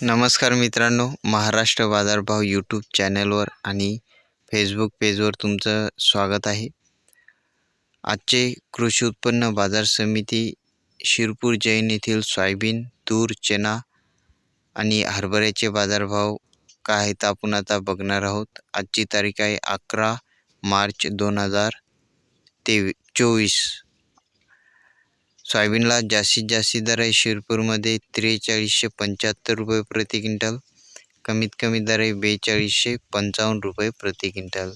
नमस्कार मित्रांनो महाराष्ट्र बाजारभाव यूट्यूब चॅनलवर आणि फेसबुक पेजवर तुमचं स्वागत आहे. आजचे कृषी उत्पन्न बाजार समिती शिरपूर जैन येथील सोयाबीन तूर चना आणि हरभऱ्याचे बाजारभाव काय आहेत आपण आता बघणार आहोत. आजची तारीख आहे अकरा मार्च दोन हजार तेवी चोवीस. सोयाबीनला जास्तीत जास्त दर आहे. शिरपूरमध्ये त्रेचाळीसशे पंच्याहत्तर रुपये प्रति क्विंटल. कमीत कमी दर आहे बेचाळीसशे पंचावन्न रुपये प्रति क्विंटल.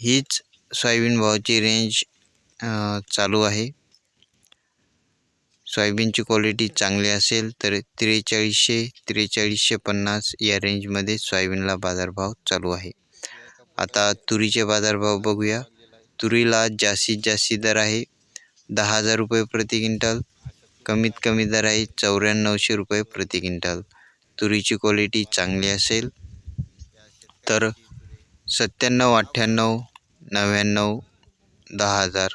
हीच सोयाबीन भावाची रेंज चालू आहे. सोयाबीनची क्वालिटी चांगली असेल तर त्रेचाळीसशे त्रेचाळीसशे पन्नास या रेंजमध्ये सोयाबीनला बाजारभाव चालू आहे. आता तुरीचे बाजारभाव बघूया. तुरीला जास्तीत जास्त दर आहे दहा हजार रुपये प्रति क्विंटल कमीत कमी दर आहे चौऱ्याण्णवशे रुपये प्रति क्विंटल. तुरीची क्वालिटी चांगली असेल तर सत्त्याण्णव अठ्ठ्याण्णव नव्याण्णव दहा हजार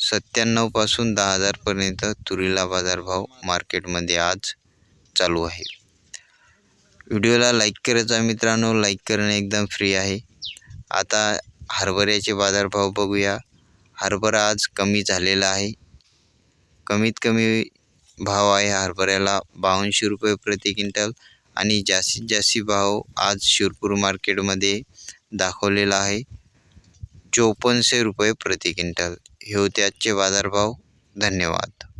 सत्त्याण्णवपासून दहा हजारपर्यंत तुरीला बाजारभाव मार्केटमध्ये आज चालू आहे. व्हिडिओला लाईक करायचा मित्रांनो लाईक करणे एकदम फ्री आहे. आता हरभऱ्याचे बाजारभाव बघूया. हरभरा आज कमी झालेला आहे. कमीत कमी भाव आहे हरभऱ्याला बावनशे रुपये प्रति क्विंटल आणि जास्तीत जास्त भाव आज शिरपूर मार्केटमध्ये दाखवलेला आहे. चोपन्नशे रुपये प्रति क्विंटल. हे होते आजचे बाजारभाव. धन्यवाद.